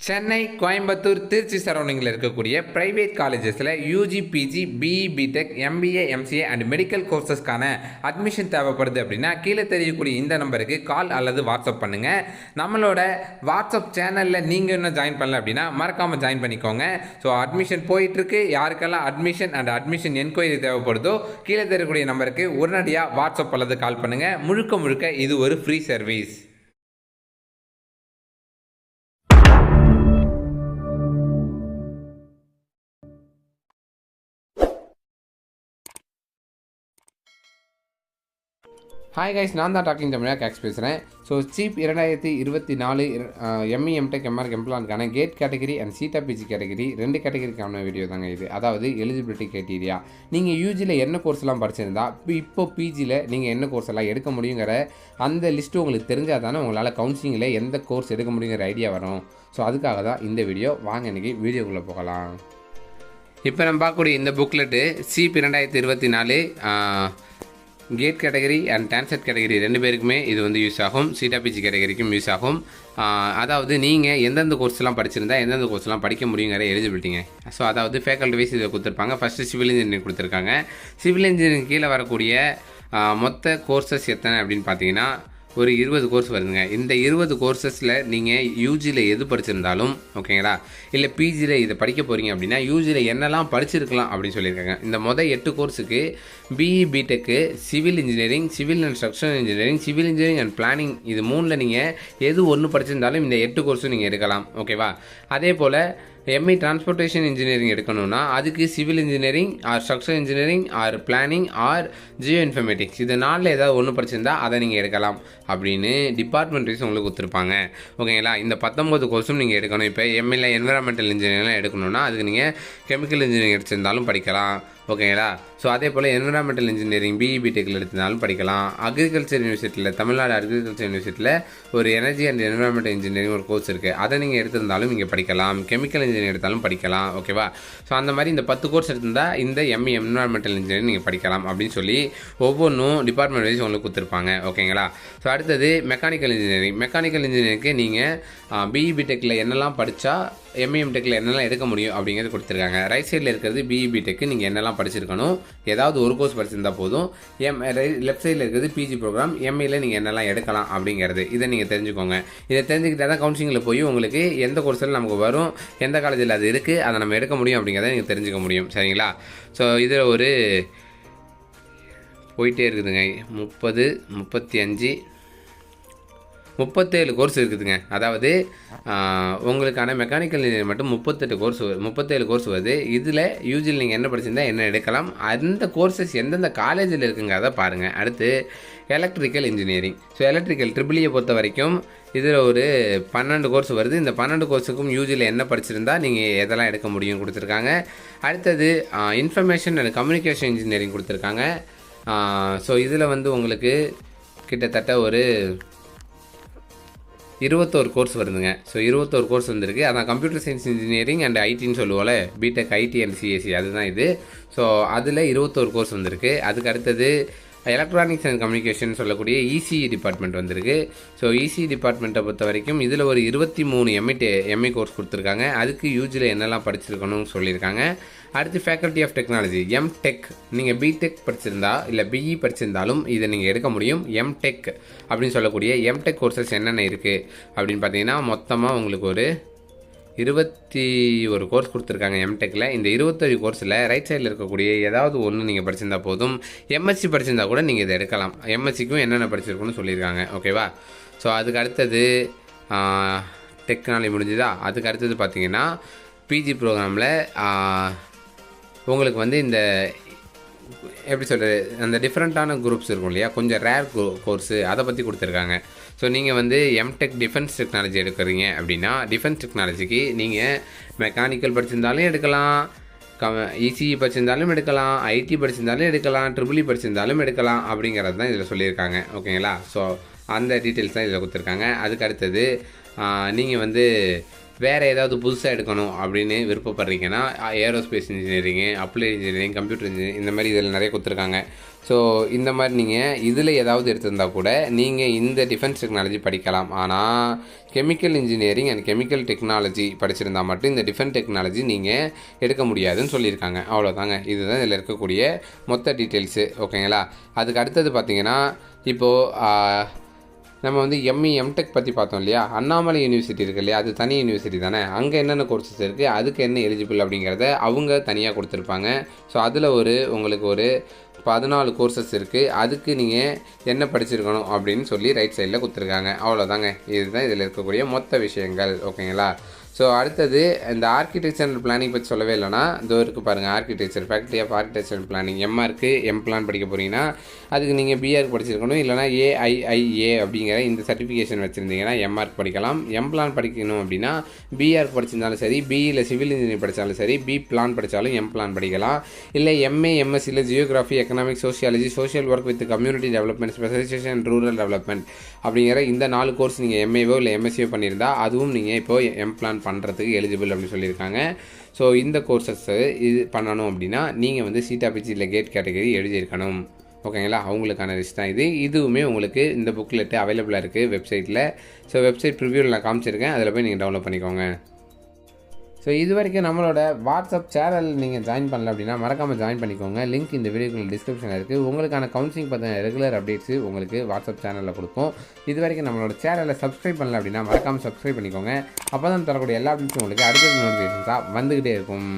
சென்னை கோயம்புத்தூர் திருச்சி சரௌண்டிங்கில் இருக்கக்கூடிய ப்ரைவேட் காலேஜஸில் UG PG BE BTech MBA MCA and medical கோர்சஸ்க்கான admission தேவைப்படுது அப்படின்னா கீழே தெரியக்கூடிய இந்த நம்பருக்கு கால் அல்லது வாட்ஸ்அப் பண்ணுங்கள் நம்மளோட வாட்ஸ்அப் சேனலில் நீங்கள் இன்னும் ஜாயின் பண்ணல அப்படின்னா மறக்காமல் ஜாயின் பண்ணிக்கோங்க. ஸோ அட்மிஷன் போயிட்டுருக்கு. யாருக்கெல்லாம் அட்மிஷன் அண்ட் அட்மிஷன் என்கொயரி தேவைப்படுதோ கீழே தெரியக்கூடிய நம்பருக்கு உடனடியாக வாட்ஸ்அப் அல்லது கால் பண்ணுங்கள் முழுக்க முழுக்க இது ஒரு ஃப்ரீ சர்வீஸ் ஹாய் கைஸ் நான் தான் டாக்கிங் தமிழா கேக்ஸ் பேசுகிறேன் ஸோ சீப் இரண்டாயிரத்தி இருபத்தி நாலு ME MTech MR எம்ப்ளான்கான GATE category and CEETA PG category ரெண்டு கேட்டகரிக்கான வீடியோ தாங்க இது. அதாவது எலிஜிபிலிட்டி கிரைட்டீரியா நீங்கள் யூஜியில் என்ன கோர்ஸ்லாம் படிச்சிருந்தா இப்போ இப்போ பிஜியில் நீங்கள் என்ன கோர்ஸ் எல்லாம் எடுக்க முடியுங்கிற அந்த லிஸ்ட்டு உங்களுக்கு தெரிஞ்சால் தானே உங்களால் கவுன்சிலிங்கில் எந்த கோர்ஸ் எடுக்க முடியுங்கிற ஐடியா வரும். ஸோ அதுக்காக தான் இந்த வீடியோ வாங்க இன்றைக்கி வீடியோக்குள்ளே போகலாம். இப்போ நம்ம பார்க்கக்கூடிய இந்த புக்லெட்டு சீப் இரண்டாயிரத்தி இருபத்தி நாலு GATE category and TANCET category ரெண்டு பேருக்குமே இது வந்து யூஸ் ஆகும். சிடாபிஜி கேட்டகரிக்கும் யூஸ் ஆகும். அதாவது நீங்கள் எந்தெந்த கோர்ஸ்லாம் படிச்சிருந்தா எந்தெந்த கோர்ஸ்லாம் படிக்க முடியுங்கிற எலிஜிபிலிட்டிங்க ஸோ அதாவது ஃபேக்கல்டி வைஸ் இதை கொடுத்துருப்பாங்க. ஃபஸ்ட்டு சிவில் இன்ஜினியரிங் கொடுத்துருக்காங்க. சிவில் இன்ஜினியரிங் கீழே வரக்கூடிய மொத்த கோர்சஸ் எத்தனை அப்படின்னு பார்த்தீங்கன்னா ஒரு இருபது கோர்ஸ் வருதுங்க. இந்த இருபது கோர்சஸில் நீங்கள் யூஜியில் எது படிச்சிருந்தாலும் ஓகேங்களா? இல்லை பிஜியில் இதை படிக்க போகிறீங்க அப்படின்னா யூஜியில் என்னெல்லாம் படிச்சிருக்கலாம் அப்படின்னு சொல்லியிருக்காங்க. இந்த மொதல் எட்டு கோர்ஸுக்கு BE BTech civil engineering civil and structural engineering civil engineering and planning இது மூணில் நீங்கள் எது ஒன்று படிச்சிருந்தாலும் இந்த எட்டு கோர்ஸும் நீங்கள் எடுக்கலாம் ஓகேவா? அதே போல் எம்இ டிரான்ஸ்போர்ட்டேஷன் இன்ஜினியரிங் எடுக்கணும்னா அதுக்கு civil engineering or structure engineering or planning or geo informatics இது நாளில் ஏதாவது ஒன்று படிச்சிருந்தா அதை நீங்கள் எடுக்கலாம் அப்படின்னு டிபார்ட்மெண்ட் வைஸ் உங்களுக்கு கொடுத்துருப்பாங்க. ஓகேங்களா இந்த பத்தொம்பது கோர்ஸும் நீங்கள் எடுக்கணும். இப்போ எம்ஐயில் என்விரான்மெண்டல் இன்ஜினியரிங்லாம் எடுக்கணும்னா அதுக்கு நீங்கள் கெமிக்கல் இன்ஜினியரிங் எடுத்திருந்தாலும் படிக்கலாம். ஓகேங்களா? ஸோ அதே போல் environmental engineering B E B டெக்கில் எடுத்தனாலும் படிக்கலாம். அக்ரிகல்ச்சர் யூனிவர்சிட்டியில் தமிழ்நாடு அக்ரிகல்ச்சர் யூனிவர்சிட்டியில் ஒரு எனர்ஜி அண்ட் என்விரான்மெண்டல் இன்ஜினியரிங் ஒரு கோர்ஸ் இருக்குது அதை நீங்கள் எடுத்திருந்தாலும் இங்கே படிக்கலாம். கெமிக்கல் இன்ஜினியரிங் எடுத்தாலும் படிக்கலாம். ஓகேவா ஸோ அந்த மாதிரி இந்த பத்து கோர்ஸ் எடுத்திருந்தால் இந்த எம்இ என்விரான்மெண்டல் இன்ஜினியரிங் நீங்கள் படிக்கலாம் அப்படின்னு சொல்லி ஒவ்வொன்றும் டிபார்ட்மெண்ட் வைஸ் உங்களுக்கு கொடுத்துருப்பாங்க. ஓகேங்களா? ஸோ அடுத்தது மெக்கானிக்கல் இன்ஜினியரிங் மெக்கானிக்கல் இன்ஜினியரிங்க்கு நீங்கள் பிஇபி டெக்கில் என்னெல்லாம் படித்தா எம்இஎம் டெக்கில் என்னெல்லாம் எடுக்க முடியும் அப்படிங்கிறது கொடுத்துருக்காங்க. ரைட் சைடில் இருக்கிறது பிஇபி டெக்கு நீங்கள் என்னெல்லாம் படிச்சிருக்கணும் ஏதாவது ஒரு கோர்ஸ் படிச்சிருந்தால் போதும். எம் லெஃப்ட் சைடில் இருக்கிறது பிஜி ப்ரோக்ராம் எம்ஏல நீங்கள் என்னெல்லாம் எடுக்கலாம் அப்படிங்கிறது. இதை நீங்கள் தெரிஞ்சுக்கோங்க. இதை தெரிஞ்சுக்கிட்டால் தான் கவுன்சிலிங்கில் போய் உங்களுக்கு எந்த கோர்ஸில் நமக்கு வரும் எந்த காலேஜில் அது இருக்குது அதை நம்ம எடுக்க முடியும் அப்படிங்கிறத நீங்கள் தெரிஞ்சுக்க முடியும். சரிங்களா? ஸோ இதில் ஒரு போயிட்டே இருக்குதுங்க. முப்பது முப்பத்தி அஞ்சு முப்பத்தேழு கோர்ஸ் இருக்குதுங்க. அதாவது உங்களுக்கான மெக்கானிக்கல் இன்ஜினியர் மட்டும் முப்பத்தெட்டு கோர்ஸ் முப்பத்தேழு கோர்ஸ் வருது. இதில் யூஜியில் நீங்கள் என்ன படிச்சிருந்தா என்ன எடுக்கலாம்? அந்த கோர்சஸ் எந்தெந்த காலேஜில் இருக்குங்க அதை பாருங்கள் அடுத்து எலக்ட்ரிக்கல் இன்ஜினியரிங் ஸோ எலக்ட்ரிக்கல் ட்ரிபிளியை பொறுத்த வரைக்கும் இதில் ஒரு பன்னெண்டு கோர்ஸ் வருது. இந்த பன்னெண்டு கோர்ஸுக்கும் யூஜியில் என்ன படிச்சிருந்தா நீங்கள் எதெல்லாம் எடுக்க முடியும் கொடுத்துருக்காங்க. அடுத்தது இன்ஃபர்மேஷன் அண்ட் கம்யூனிகேஷன் இன்ஜினியரிங் கொடுத்துருக்காங்க. ஸோ இதில் வந்து உங்களுக்கு கிட்டத்தட்ட ஒரு இருபத்தோரு கோர்ஸ் வருதுங்க. ஸோ இருபத்தோரு கோர்ஸ் வந்திருக்கு. அதான் கம்ப்யூட்டர் சயின்ஸ் இன்ஜினியரிங் அண்ட் ஐடின்னு சொல்லுவோம்ல பிடெக் ஐடி அண்ட் சிஎஸ்சி அதுதான் இது. ஸோ அதில் இருபத்தோரு கோர்ஸ் வந்திருக்கு. அதுக்கு அடுத்தது எலக்ட்ரானிக்ஸ் அண்ட் கம்யூனிகேஷன் சொல்லக்கூடிய இசிஇ டிபார்ட்மெண்ட் வந்திருக்கு. ஸோ இசிஇ டிபார்ட்மெண்ட்டை பொறுத்த வரைக்கும் இதில் ஒரு இருபத்தி மூணு எம்ஏ எம்ஏ கோர்ஸ் கொடுத்துருக்காங்க. அதுக்கு யூஜியில் என்னெல்லாம் படிச்சிருக்கணும்னு சொல்லியிருக்காங்க. அடுத்து ஃபேக்கல்ட்டி ஆஃப் டெக்னாலஜி எம்டெக் நீங்கள் பிடெக் படிச்சிருந்தா இல்லை பிஇ படிச்சிருந்தாலும் இதை நீங்கள் எடுக்க முடியும். எம்டெக் அப்படின்னு சொல்லக்கூடிய எம்டெக் கோர்சஸ் என்னென்ன இருக்குது அப்படின்னு பார்த்தீங்கன்னா மொத்தமாக உங்களுக்கு ஒரு இருபத்தி ஒரு கோர்ஸ் கொடுத்துருக்காங்க எம்டெக்கில் இந்த இருபத்தொரு கோர்ஸில் ரைட் சைடில் இருக்கக்கூடிய ஏதாவது ஒன்று நீங்கள் படிச்சிருந்தா போதும். எம்எஸ்சி படிச்சிருந்தா கூட நீங்கள் இதை எடுக்கலாம். எம்எஸ்சிக்கும் என்னென்ன படிச்சிருக்குன்னு சொல்லியிருக்காங்க. ஓகேவா ஸோ அதுக்கு அடுத்தது டெக்னாலஜி முடிஞ்சுதா? அதுக்கு அடுத்தது பார்த்தீங்கன்னா பிஜி ப்ரோக்ராமில் உங்களுக்கு வந்து இந்த எப்படி சொல்கிறது அந்த டிஃப்ரெண்ட்டான குரூப்ஸ் இருக்கும் இல்லையா? கொஞ்சம் ரேர் கோர்ஸு அதை பற்றி கொடுத்துருக்காங்க. ஸோ நீங்கள் வந்து எம்டெக் டிஃபென்ஸ் டெக்னாலஜி எடுக்கிறீங்க அப்படின்னா டிஃபென்ஸ் டெக்னாலஜிக்கு நீங்கள் மெக்கானிக்கல் படிச்சிருந்தாலும் எடுக்கலாம் க இசிஇ படிச்சிருந்தாலும் எடுக்கலாம் ஐடி படிச்சிருந்தாலும் எடுக்கலாம் ட்ரிபிளி e படிச்சிருந்தாலும் எடுக்கலாம் அப்படிங்கிறது தான் இதில் சொல்லியிருக்காங்க. ஓகேங்களா? ஸோ அந்த டீட்டெயில்ஸ் தான் இதில் கொடுத்துருக்காங்க. அதுக்கு அடுத்தது நீங்கள் வந்து வேறு ஏதாவது புதுசாக எடுக்கணும் அப்படின்னு விருப்பப்படுறீங்கன்னா aerospace engineering applied engineering computer engineering இந்த மாதிரி இதில் நிறைய கொடுத்துருக்காங்க. ஸோ இந்த மாதிரி நீங்கள் இதில் ஏதாவது எடுத்திருந்தால் கூட நீங்கள் இந்த டிஃபென்ஸ் டெக்னாலஜி படிக்கலாம். ஆனால் chemical engineering and chemical technology படிச்சிருந்தா மட்டும் இந்த டிஃபென்ஸ் டெக்னாலஜி நீங்கள் எடுக்க முடியாதுன்னு சொல்லியிருக்காங்க. அவ்வளோதாங்க இதுதான் இதில் இருக்கக்கூடிய மொத்த டீட்டெயில்ஸு ஓகேங்களா அதுக்கு அடுத்தது பார்த்தீங்கன்னா இப்போது நம்ம வந்து எம்இ எம்டெக் பற்றி பார்த்தோம் இல்லையா? அண்ணாமலை யூனிவர்சிட்டி இருக்கு இல்லையா? அது தனி யூனிவர்சிட்டி தானே? அங்கே என்னென்ன கோர்சஸ் இருக்குது அதுக்கு என்ன எலிஜிபிள் அப்படிங்கிறத அவங்க தனியாக கொடுத்துருப்பாங்க. ஸோ அதில் ஒரு உங்களுக்கு ஒரு பதினாலு கோர்சஸ் இருக்குது அதுக்கு நீங்கள் என்ன படிச்சிருக்கணும் அப்படின்னு சொல்லி ரைட் சைடில் கொடுத்துருக்காங்க. அவ்வளோதாங்க இதுதான் இதில் இருக்கக்கூடிய மொத்த விஷயங்கள். ஓகேங்களா ஸோ அடுத்தது இந்த ஆர்கிடெக்சர் பிளானிங் பற்றி சொல்லவே இல்லைனா இதோ இருக்குது பாருங்கள் architecture faculty of architecture planning எம்ஆருக்கு M plan படிக்க போகிறீங்கன்னா அதுக்கு நீங்கள் பிஆர் படிச்சிருக்கணும். இல்லைனா ஏஐஐஏ அப்படிங்கிற இந்த சர்டிஃபிகேஷன் வச்சுருந்தீங்கன்னா எம்ஆர்க் படிக்கலாம். எம் பிளான் படிக்கணும் அப்படின்னா பிஆர் படிச்சிருந்தாலும் சரி பிஇயில் சிவில் இன்ஜினியரிங் படித்தாலும் சரி பி பிளான் படித்தாலும் எம் பிளான் படிக்கலாம். இல்லை MA எம்எஸ்சியில் geography economic sociology social work with community development specialisation rural development அப்படிங்கிற இந்த நாலு கோர்ஸ் நீங்கள் எம்ஏவோ இல்லை எம்எஸ்சியோ பண்ணியிருந்தால் அதுவும் நீங்கள் இப்போ எம் பிளான் பண்ணுறதுக்கு எலிஜிபிள் அப்படின்னு சொல்லியிருக்காங்க. ஸோ இந்த கோர்சஸ்ஸு இது பண்ணணும் அப்படின்னா நீங்கள் வந்து சிடாபிச்சி இல்லை கேட் கேட்டகரி எழுதியிருக்கணும். ஓகேங்களா அவங்களுக்கான லிஸ்ட் தான் இது. இதுவுமே உங்களுக்கு இந்த புக்லெட்டு அவைலபிளாக இருக்குது வெப்சைட்டில் ஸோ வெப்சைட் ப்ரிவியூவில் நான் காமிச்சிருக்கேன். அதில் போய் நீங்கள் டவுன்லோட் பண்ணிக்கோங்க. ஸோ இது வரைக்கும் நம்மளோட வாட்ஸ்அப் சேனல் நீங்கள் ஜாயின் பண்ணல அப்படின்னா மறக்காமல் ஜாயின் பண்ணிக்கோங்க. லிங்க் இந்த வீடியோக்குள்ள டிஸ்கிரிப்ஷனில் இருக்குது உங்களுக்கான கவுன்சிலிங் பற்றின ரெகுலர் அப்டேட்ஸு உங்களுக்கு வாட்ஸ்அப் சேனலில் கொடுப்போம். இது வரைக்கும் நம்மளோட சேனலை சப்ஸ்கிரைப் பண்ணல அப்படின்னா மறக்காமல் சப்ஸ்கிரைப் பண்ணிக்கோங்க. அப்போ தான் தரக்கூடிய எல்லா அப்டேட்ஸும் உங்களுக்கு அடுத்த நோட்டிஃபிகேஷன்ஸாக வந்துக்கிட்டே இருக்கும்.